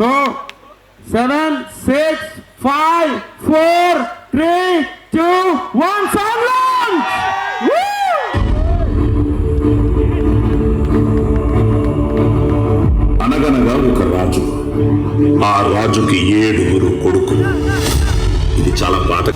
So seven six five four three two one song అనగనగా ఒక రాజు. ఆ రాజుకి ఏడుగురు కొడుకులు. ఇది చాలా బాధ.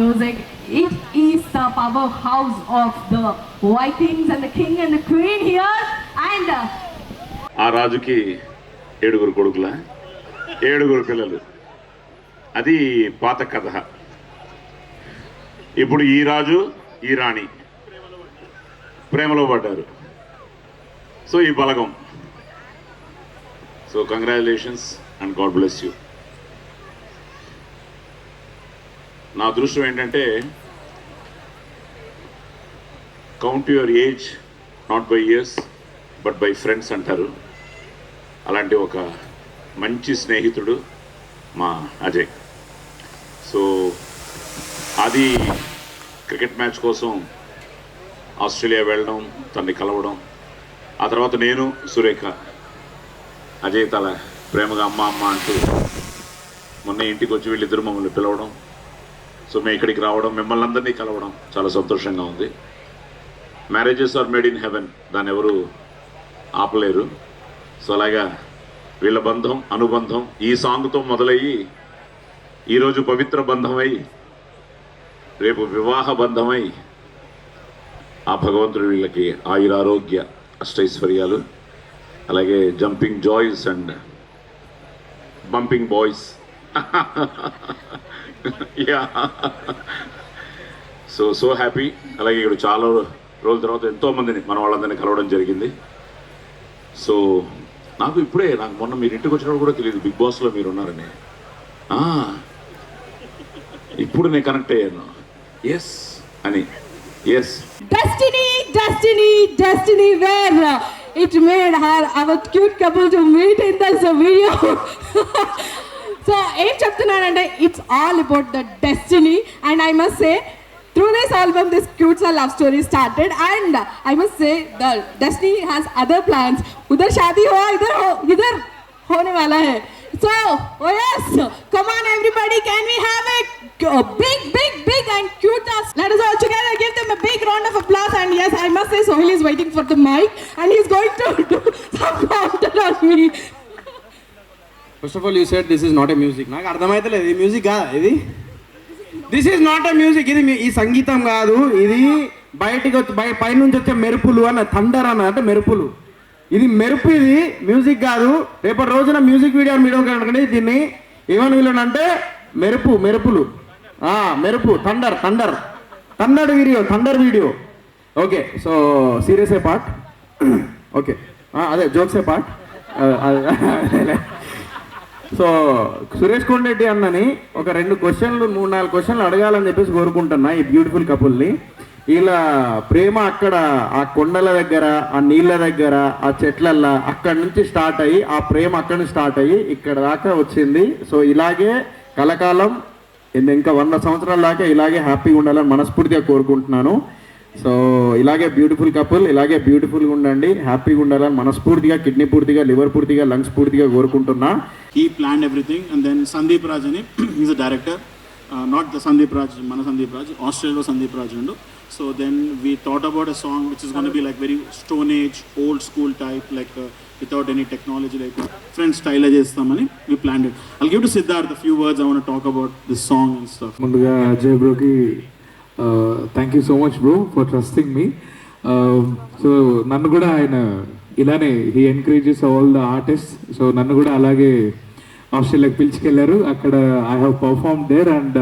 Music. It is the powerhouse of the Vikings and the king and the queen here. And uh, ఆ రాజుకి ఏడుగురు కొడుకుల? ఏడుగురు పిల్లలు. అది పాత కథ. ఇప్పుడు ఈ రాజు ఈ రాణి ప్రేమలో పడ్డారు. సో ఈ Balagam. So congratulations and god bless you నా దృశ్యం ఏంటంటే count your age not by years but by friends అంటారు. అలాంటి ఒక మంచి స్నేహితుడు మా అజయ్. సో అది క్రికెట్ మ్యాచ్ కోసం ఆస్ట్రేలియా వెళ్ళడం తన్ని కలవడం ఆ తర్వాత నేను సురేఖ అజయ్ తల ప్రేమగా అమ్మ అమ్మ అంటూ మొన్న ఇంటికి వచ్చి వీళ్ళిద్దరు మమ్మల్ని పిలవడం సో మేము ఇక్కడికి రావడం మిమ్మల్ని అందరినీ కలవడం చాలా సంతోషంగా ఉంది. Marriages are made in heaven దాన్ని ఎవరు ఆపలేరు. సో అలాగా వీళ్ళ బంధం అనుబంధం ఈ సాంగ్తో మొదలయ్యి ఈరోజు పవిత్ర బంధమై రేపు వివాహ బంధమై ఆ భగవంతుడు వీళ్ళకి ఆయురారోగ్య అష్టైశ్వర్యాలు అలాగే jumping joys and bumping boys yeah so so happy అలాగే ఇక్కడ చాలా రోజుల తర్వాత ఎంతోమందిని మన వాళ్ళందరినీ కలవడం జరిగింది. సో నాకు ఇప్పుడే నాకు మొన్న మీరు ఇంటికి వచ్చినప్పుడు కూడా తెలియదు బిగ్ బాస్లో మీరు ఉన్నారని. ఇప్పుడు నేను కనెక్ట్ అయ్యాను. ఎస్ అని. Yes destiny destiny destiny where it made her our cute couple to meet in this video. So, it's all about the destiny. And I must say, through this album, this cute love story started. And I must say, the destiny has other plans. Udhar shadi hoa, idhar ho, idhar hone wala hai. So, oh yes, come on everybody, can we have a big, big, big and cute Let us all together give them a big round of applause. And yes, I must say, Sohil is waiting for the mic. And he's going to do some after on. First of all you set this is not a music నాకు అర్థమైతలేదు. ఇది music కాదా? ఇది? This is not a music ఇది ఈ సంగీతం కాదు. ఇది బయటికి వచ్చి బయ పైనుంచి వచ్చే మెరుపులు అన్న థండర్ అన్న అంటే మెరుపులు. ఇది మెరుపు ఇది మ్యూజిక్ కాదు. రేపటి రోజున మ్యూజిక్ వీడియో మీడియం కనుకండి దీన్ని ఏమని వీళ్ళనంటే మెరుపు మెరుపులు. మెరుపు thunder thunder. Thunder video thunder video. Okay so serious a part. Okay. అదే jokes a part so Suresh Kondareddy అన్నని ఒక రెండు క్వశ్చన్లు మూడు నాలుగు క్వశ్చన్లు అడగాలని చెప్పేసి కోరుకుంటున్నా ఈ బ్యూటిఫుల్ కపుల్ని. ఇలా ప్రేమ అక్కడ ఆ కొండల దగ్గర ఆ నీళ్ళ దగ్గర ఆ చెట్లల్లో అక్కడి నుంచి స్టార్ట్ అయ్యి ఆ ప్రేమ అక్కడ నుంచి స్టార్ట్ అయ్యి ఇక్కడ దాకా వచ్చింది. సో ఇలాగే కలకాలం ఇంకా వంద సంవత్సరాల దాకా ఇలాగే హ్యాపీగా ఉండాలని మనస్ఫూర్తిగా కోరుకుంటున్నాను. సో ఇలాగే బ్యూటిఫుల్ కపుల్ ఇలాగే బ్యూటిఫుల్గా ఉండండి. హ్యాపీగా ఉండాలని మనస్ఫూర్తిగా కిడ్నీ పూర్తిగా లివర్ పూర్తిగా లంగ్స్ పూర్తిగా కోరుకుంటున్నా. He plan everything and then Sandeep Raj అని is a director not the Sandeep Raj మన సందీప్ రాజ్ ఆస్ట్రేలియాలో సందీప్ రాజ్ ఉండు. So then we thought about a song which is gonna be like very stone age old school type like without any technology like friends style చేస్తామని we plan it I give to Siddharth few words I want talk about this song and stuff ముందుగా Ajay బ్రోకి thank you so much bro for trusting me so నన్ను కూడా ఆయన ఇలానే he encourages all the artist so నన్ను కూడా అలాగే ఆస్ట్రేలియాకి పిలిచికెళ్ళారు. అక్కడ I have perform there and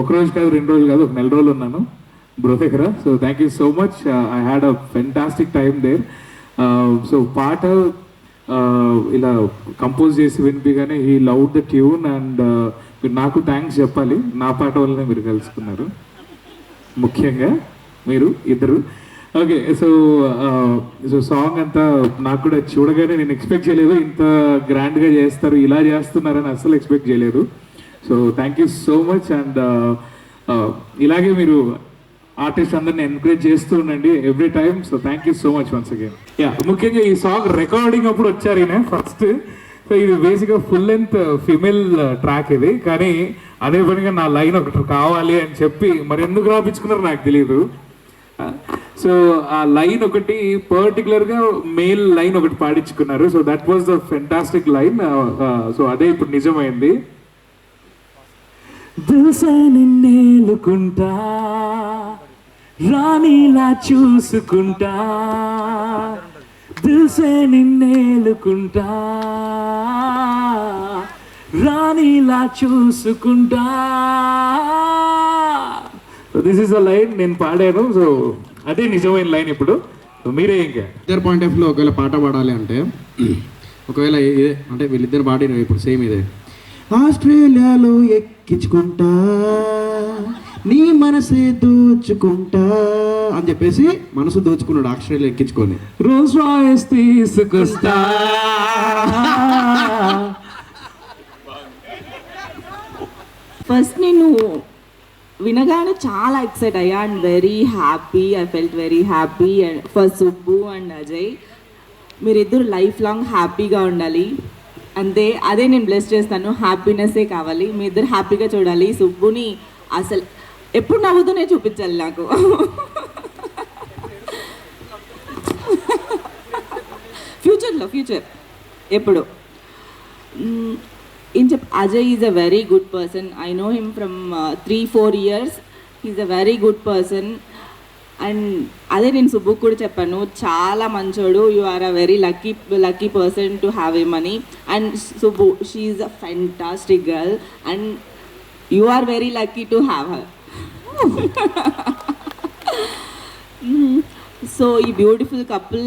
ఒక రోజు కాదు రెండు రోజులు కాదు ఒక నెల రోజులు ఉన్నాను. బ్రో దగ్గర so thank you so much I had a fantastic time there so పాట uh, ఇలా కంపోజ్ చేసి వినిపిగానే he love the tune and మీరు నాకు థ్యాంక్స్ చెప్పాలి. నా పాట వల్లనే మీరు కలుసుకున్నారు. ముఖ్యంగా మీరు ఇద్దరు. ఓకే సో సో సాంగ్ అంతా నాకు కూడా చూడగానే నేను ఎక్స్పెక్ట్ చేయలేదు. ఇంత గ్రాండ్గా చేస్తారు ఇలా చేస్తున్నారని అస్సలు ఎక్స్పెక్ట్ చేయలేదు. So thank you so much and ఇలాగే మీరు ఆర్టిస్ట్ అందరిని ఎంకరేజ్ చేస్తూ ఉండండి every time so thank you so much once again yeah ముఖ్యంగా ఈ సాంగ్ రికార్డింగ్ అప్పుడు వచ్చారు ఈయన ఫస్ట్ సో ఇది బేసిక్గా ఫుల్ లెంత్ ఫిమేల్ ట్రాక్ ఇది. కానీ అదే పనిగా నా లైన్ ఒకటి కావాలి అని చెప్పి మరి ఎందుకు రాపించుకున్నారో నాకు తెలియదు సో ఆ లైన్ ఒకటి పర్టికులర్గా మెయిల్ లైన్ ఒకటి పాడించుకున్నారు. So that was the fantastic line so అదే ఇప్పుడు నిజమైంది. దిల్సే నిన్నేలుకుంటా రాణిలా చూసుకుంటా? దిల్సే నిన్నేలుకుంటా రాణిలా చూసుకుంటా. So this is a line నేను పాడాను. సో అదే నిజమైన లైన్ ఇప్పుడు. మీరే ఇంకా. ఇద్దరు పాయింట్ ఆఫ్లో ఒకవేళ పాట పాడాలి అంటే ఒకవేళ ఇదే అంటే వీళ్ళిద్దరు పాడిన ఇప్పుడు సేమ్ ఇదే. ఆస్ట్రేలియాలో ఎక్కించుకుంటా నీ మనసే దోచుకుంటా. అని చెప్పేసి మనసు దోచుకున్నాడు ఆస్ట్రేలియా ఎక్కించుకొని. రోజ్ రాయస్ తీసుకొస్తా. ఫస్ట్ నేను వినగానే చాలా ఎక్సైట్ అయ్యా. And very happy I felt very happy and for Subbu and Ajay మీరిద్దరు లైఫ్ లాంగ్ హ్యాపీగా ఉండాలి. అంతే అదే నేను బ్లెస్ చేస్తాను. హ్యాపీనెస్సే కావాలి. మీ ఇద్దరు హ్యాపీగా చూడాలి. సుబ్బుని అసలు ఎప్పుడు నవ్వుతూనే చూపించాలి నాకు. ఫ్యూచర్లో ఫ్యూచర్ ఎప్పుడు? Jap- Ajay is a very good person. I know him from uh, three, four years. He's a very good person. And అదే నేను సుబ్బుకు కూడా చెప్పాను చాలా మంచోడు. You are a very lucky lucky person to have a money and Subbu she's a fantastic girl and you are very lucky to have her so ఈ beautiful couple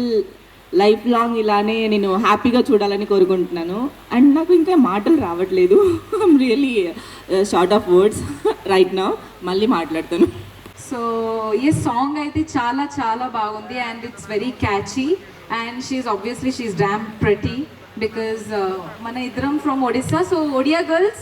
life long ఇలానే నేను హ్యాపీగా చూడాలని కోరుకుంటున్నాను. అండ్ నాకు ఇంకా మాటలు రావట్లేదు. I'm really short of words right నా మళ్ళీ మాట్లాడతాను. సో ఈ సాంగ్ అయితే చాలా చాలా బాగుంది and it's very catchy and she's obviously she's damn pretty because మన ఇద్దరం from Odisha so Odia girls